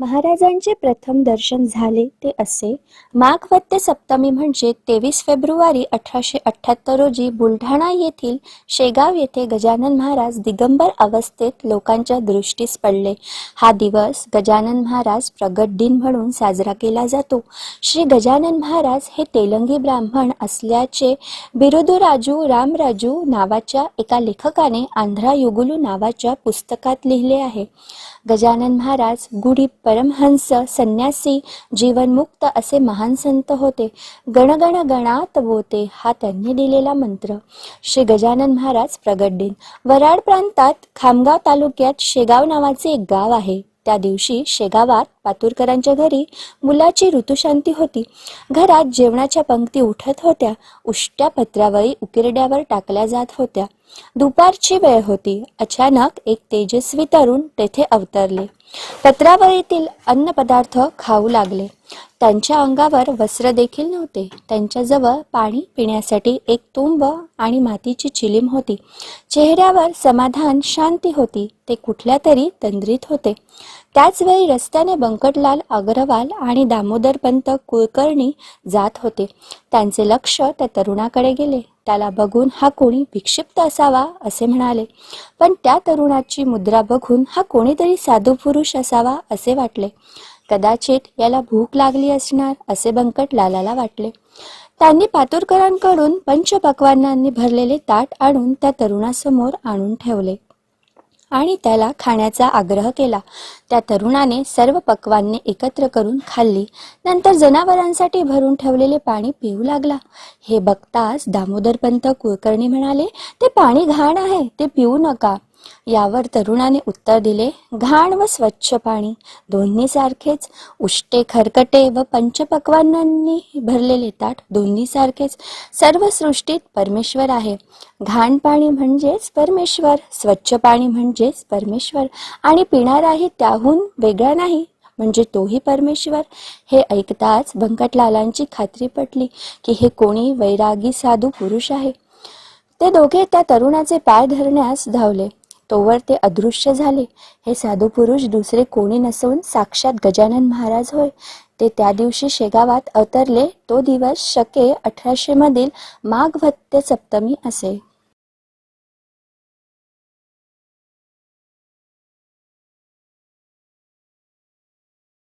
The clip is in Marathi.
महाराजांचे प्रथम दर्शन झाले ते असे. माघवत्य सप्तमी म्हणजे तेवीस फेब्रुवारी अठराशे अठ्ठ्याहत्तर रोजी बुलढाणा येथील शेगाव येथे गजानन महाराज दिगंबर अवस्थेत लोकांच्या दृष्टीस पडले. हा दिवस गजानन महाराज प्रगट दिन म्हणून साजरा केला जातो. श्री गजानन महाराज हे तेलंगी ब्राह्मण असल्याचे बिरुदुराजू रामराजू नावाच्या एका लेखकाने आंध्रा युगुलू नावाच्या पुस्तकात लिहिले आहे. गजानन महाराज गुढी परमहंस संन्यासी जीवनमुक्त असे महान संत होते. गणगण गणात बोते हा त्यांनी दिलेला मंत्र. श्री गजानन महाराज प्रगट दिन. वराड प्रांतात खामगाव तालुक्यात शेगाव नावाचे एक गाव आहे. त्या दिवशी शेगावात पातूरकरांच्या घरी मुलाची ऋतुशांती होती. घरात जेवणाच्या पंक्ती उठत होत्या. उष्ट्या पत्रावळी उकिरड्यावर टाकल्या जात होत्या. दुपारची वेळ होती. अचानक एक तेजस्वी तरुण तेथे अवतरले. पत्रावळीतील अन्नपदार्थ खाऊ लागले. त्यांच्या अंगावर वस्त्र देखील नव्हते. त्यांच्याजवळ पाणी पिण्यासाठी एक तुंब आणि मातीची चिलीम होती. चेहऱ्यावर समाधान शांती होती. ते कुठल्या तरी तंद्रीत होते. त्याचवेळी रस्त्याने बंकटलाल अग्रवाल आणि दामोदरपंत कुलकर्णी जात होते. त्यांचे लक्ष त्या तरुणाकडे गेले. त्याला बघून हा कोणी विक्षिप्त असावा असे म्हणाले. पण त्या तरुणाची मुद्रा बघून हा कोणीतरी साधू पुरुष असावा असे वाटले. कदाचित याला भूक लागली असणार असे बंकट लालाला वाटले. त्यांनी पातुरकरांकडून पंचपक्वानांनी भरलेले ताट आणून त्या तरुणासमोर आणून ठेवले. आणि त्याला खाण्याचा आग्रह केला. त्या तरुणाने सर्व पक्वान्ने एकत्र करून खाल्ली. नंतर जनावरांसाठी भरून ठेवलेले पाणी पिऊ लागला. हे बघताच दामोदरपंत कुलकर्णी म्हणाले ते पाणी घाण आहे ते पिऊ नका. यावर तरुणाने उत्तर दिले घाण व स्वच्छ पाणी दोन्ही सारखेच उष्टे खरकटे व पंचपक्वानांनी भरलेले ताट दोन्ही सारखेच सर्व सृष्टीत परमेश्वर आहे. घाण पाणी म्हणजेच परमेश्वर स्वच्छ पाणी म्हणजेच परमेश्वर आणि पिणाराही त्याहून वेगळा नाही म्हणजे तोही परमेश्वर. हे ऐकताच बंकटलालांची खात्री पटली की हे कोणी वैरागी साधू पुरुष आहे. ते दोघे त्या तरुणाचे पाय धरण्यास धावले. तोवर ते अदृश्य झाले. हे साधू पुरुष दुसरे कोणी नसून साक्षात गजानन महाराज होय. ते त्या दिवशी शेगावात अवतरले. तो दिवस शके अठराशे मधील माघवत्य सप्तमी असे.